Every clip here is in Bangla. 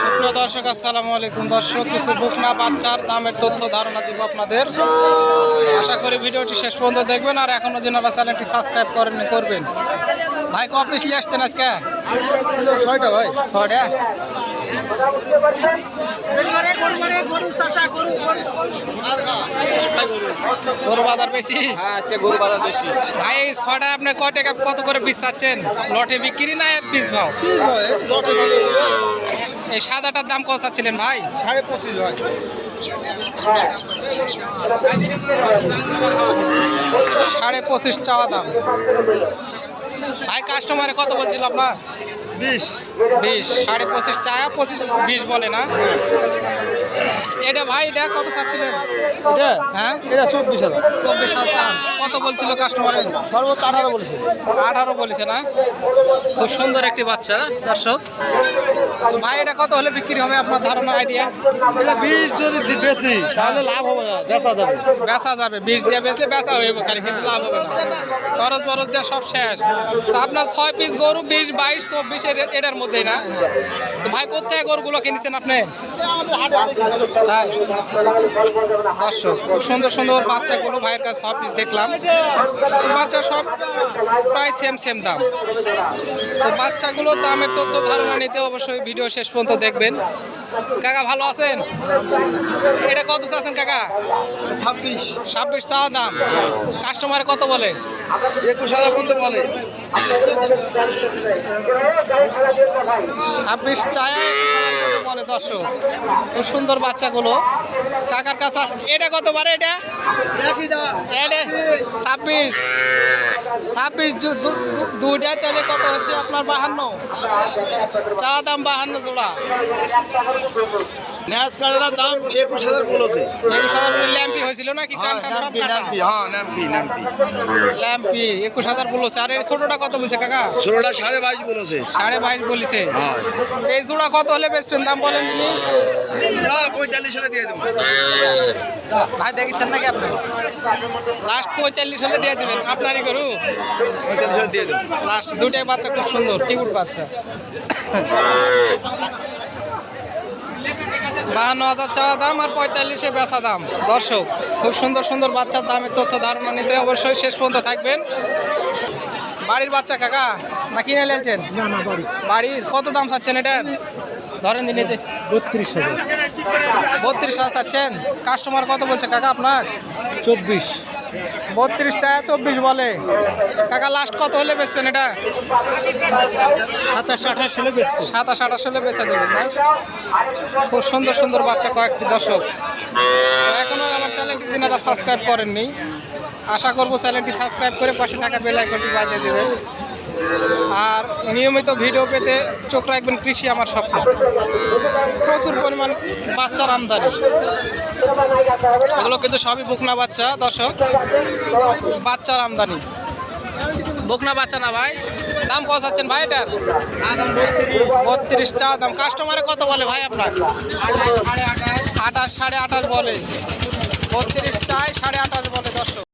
সুপ্রিয় দর্শক আসসালামু আলাইকুম। দর্শক কিছু বুকনা বাচ্চার দামের তথ্য ধারণা দিব আপনাদের। আশা করি ভিডিওটি শেষ পর্যন্ত দেখবেন আর এখনও যেনারা চ্যানেলটি সাবস্ক্রাইব করেন করবেন। ভাই ক পিস নিয়ে আসছেন আজকে? ছয়টা ভাই। ছয়টা? গরু বাজার বেশি? হ্যাঁ আজকে গরু বাজার বেশি। ভাই এই ছয়টা আপনি টাকা কত করে পিস চাচ্ছেন? লটে বিক্রি না পিস ভাও? এই সাদাটার দাম কত চাচ্ছিলেন ভাই? সাড়ে পঁচিশ ভাই। সাড়ে পঁচিশ চাওয়া দাম। ভাই কাস্টমারে কত বলছিল আপনার? বিশ বিশ সাড়ে পঁচিশ চায়া পঁচিশ বিশ বলে না। এটা ভাই এটা কত চাচ্ছিলেন? এটা? হ্যাঁ? এটা চব্বিশ হাজার। চব্বিশ হাজার কত বলছিল কাস্টমারে সর্বোচ্চ আঠারো বলেছে। আঠারো বলেছে না? খুব সুন্দর একটি বাচ্চা দর্শক। ভাই এটা কত হলে বিক্রি হবে আপনার ধারণা আইডিয়া এটা বিশ যদি বেশি তাহলে লাভ হবে না বেচা যাবে। বেচা যাবে বিষ দিয়ে বেচলে বেচা হইব খালি কিন্তু লাভ হবে না। খরচ বরচ দিয়ে সব শেষ। তা আপনার ছয় পিস গরু বিশ বাইশ চব্বিশ এটার মধ্যেই না? ভাই কোথায় গরুগুলো কিনেছেন আপনি? তাই দর্শক খুব সুন্দর সুন্দর বাচ্চাগুলো ভাইয়ের কাছে সব পিস দেখলাম। বাচ্চা সব প্রায় সেম সেম দাম। তো বাচ্চাগুলো দামের তথ্য ধারণা নিতে অবশ্যই ভিডিও শেষ পর্যন্ত দেখবেন। কাকা ভালো আছেন? এটা কত চাচ্ছেন কাকা? ছাব্বিশ। ছাব্বিশ চাওয়া দাম। কাস্টমার কত বলে? একুশ হাজার পর্যন্ত বলে। ছাব্বিশ চায় বলে দর্শক। খুব সুন্দর বাচ্চাগুলো। কাকার কাছে এটা কত বারে এটা? একই দাম এটা ছাব্বিশ। ছাব্বিশ দু- দু- দু- দুইটায় তাহলে কত হচ্ছে? আপনার বাহান্ন। চা দাম বাহান্ন জোড়া। ন্যাস কার্ডের দাম একুশ হাজার বলেছে একুশ হাজার ল্যাম্পি হয়েছিল নাকি হ্যাঁ হ্যাঁ ল্যাম্পি একুশ হাজার বলেছে আর এই ছোটটা কত বলছে কাকা? সাড়ে বাইশ বলেছে সাড়ে বাইশ বলেছে। হ্যাঁ। এই জোড়া কত হলে বেচবেন? দাম বলেন তিনি। পঁয়তাল্লিশ হলে দিয়ে দেবো। ভাই দেখেছেন নাকি আপনি? লাস্ট পঁয়তাল্লিশ হলে দিয়ে দেবেন আপনারই গরু? পঁয়তাল্লিশ হলে দিয়ে দেবো। লাস্ট দুটাই বাচ্চা খুব সুন্দর কিউট বাচ্চা। বাহান্ন হাজার চাওয়া দাম আর পঁয়তাল্লিশে বেচা দাম। দর্শক খুব সুন্দর সুন্দর বাচ্চার দামের তথ্য ধারণা নিতে অবশ্যই শেষ পর্যন্ত থাকবেন। বাড়ির বাচ্চা কাকা না কিনে নিয়েছেন না না বাড়ি। বাড়ির কত দাম চাচ্ছেন এটা ধরেন দিনেতে বত্রিশ হাজার। বত্রিশ হাজার চাচ্ছেন? কাস্টমার কত বলছে কাকা আপনার? চব্বিশ। বত্রিশ টাকা চব্বিশ বলে। কাকা লাস্ট কত হলে বেচবেন এটা? সাতাশ আঠাশ হলে বেচবো। সাতাশ আঠাশ হলে বেচে দেবেন না খুব সুন্দর সুন্দর বাচ্চা কয়েকটি দর্শক। এখনও আমার চ্যানেলটি যিনারা সাবস্ক্রাইব করেননি আশা করব চ্যানেলটি সাবস্ক্রাইব করে পাশে থাকা বেল আইকনটি বাজিয়ে দেবেন। আর নিয়মিত ভিডিও পেতে চোখ রাখবেন কৃষি আমার স্বপ্ন। প্রচুর পরিমাণ বাচ্চার আমদানি। এগুলো কিন্তু সবই বুকনা বাচ্চা, দর্শক। বাচ্চার আমদানি। বুকনা বাচ্চা না ভাই? দাম কত চাচ্ছেন ভাই এটার? বত্রিশ, চা দাম। কাস্টমারে কত বলে ভাই আপনার? আঠাশ, সাড়ে আঠাশ। বলে। বত্রিশ চায় সাড়ে আঠাশ বলে, দর্শক।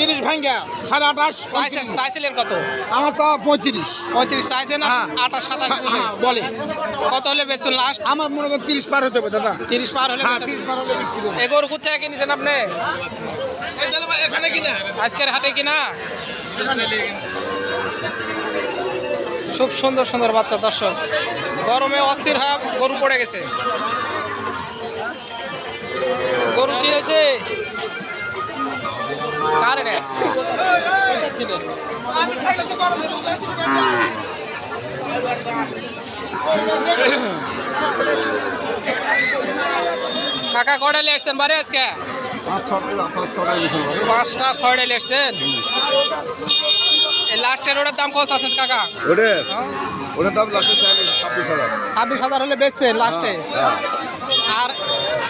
তিরিশ ভাঙ্গা সাড়ে আঠাশ চাইছেন চাইছিলেন কত? আমার তো পঁয়ত্রিশ। পঁয়ত্রিশ চাইছেন হ্যাঁ। আঠাশ সাতাশ বলে হ্যাঁ বলে। কত হলে বেচুন লাস্ট আমার মনে করেন তিরিশ পার হতে হবে দাদা। তিরিশ পার হলে হ্যাঁ। তিরিশ পার হলে বিক্রি করব এ গরু কোথায় কিনেছেন আপনি? এই তাহলে ভাই এখানে কিনা আজকের হাটে কিনা? এখানে। খুব সুন্দর সুন্দর বাচ্চা দর্শক। গরমে অস্থির হয়ে গরু পড়ে গেছে। গরু কি হয়েছে কার এটা? এটা ছিল কাকা কটা নিয়ে আসছেন বারে আজকে? পাঁচটা ছয়টা নিয়ে আসছেন? লাস্টের ওটার দাম কত আছেন কাকা? ওটা হ্যাঁ? ওটার দাম লাগছে ছাব্বিশ হাজার। ছাব্বিশ হাজার হলে বেচবেন লাস্টে হ্যাঁ আর এই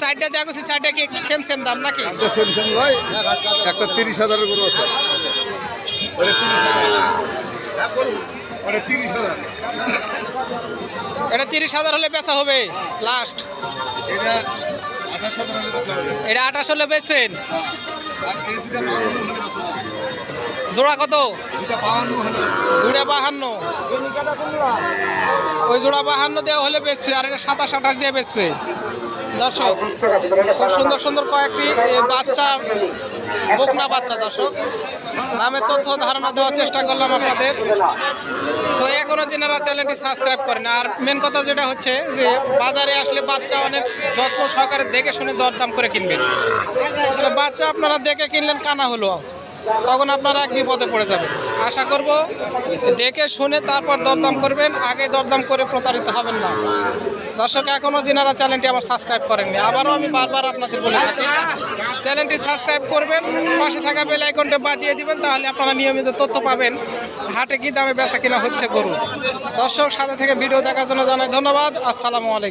চারটা দেখা গেছে চারটা কি সেম সেম দাম নাকি? সেম সেম ভাই একটা তিরিশ হাজারের গরু আছে। হ্যাঁ এটা তিরিশ হাজার হলে বেচা হবে লাস্ট এটা আঠাশ হলে বেচা হবে। এটা আঠাশ হলে বেচবেন? জোড়া কত? দুটা বাহান্ন। ওই জোড়া বাহান্ন দেওয়া হলে বেচবে আর এটা সাতাশ আঠাশ দিয়ে বেচবে দর্শক খুব সুন্দর সুন্দর কয়েকটি এ, বাচ্চার বকনা বাচ্চা দর্শক। দামের তথ্য ধারণা দেওয়ার চেষ্টা করলাম আপনাদের। তো এখনও যেনারা চ্যানেলটি সাবস্ক্রাইব করেন আর মেন কথা যেটা হচ্ছে যে বাজারে আসলে বাচ্চা অনেক যত্ন সহকারে দেখে শুনে দরদাম করে কিনবেন। বাচ্চা আপনারা দেখে কিনলেন কানা হলো। তখন আপনারা এক বিপদে পড়ে যাবেন। আশা করব দেখে শুনে তারপর দরদাম করবেন, আগে দরদাম করে প্রতারিত হবেন না। দর্শক এখনও যেনারা চ্যানেলটি আমার সাবস্ক্রাইব করেননি, আবারও আমি বারবার আপনাদের বলে থাকি, চ্যানেলটি সাবস্ক্রাইব করবেন, পাশে থাকা বেল আইকনটা বাজিয়ে দিবেন, তাহলে আপনারা নিয়মিত তথ্য পাবেন, হাটে কি দামে বেচা কিনা হচ্ছে গরু। দর্শক, সাথে থেকে ভিডিও দেখার জন্য জানাই ধন্যবাদ, আসসালামু আলাইকুম।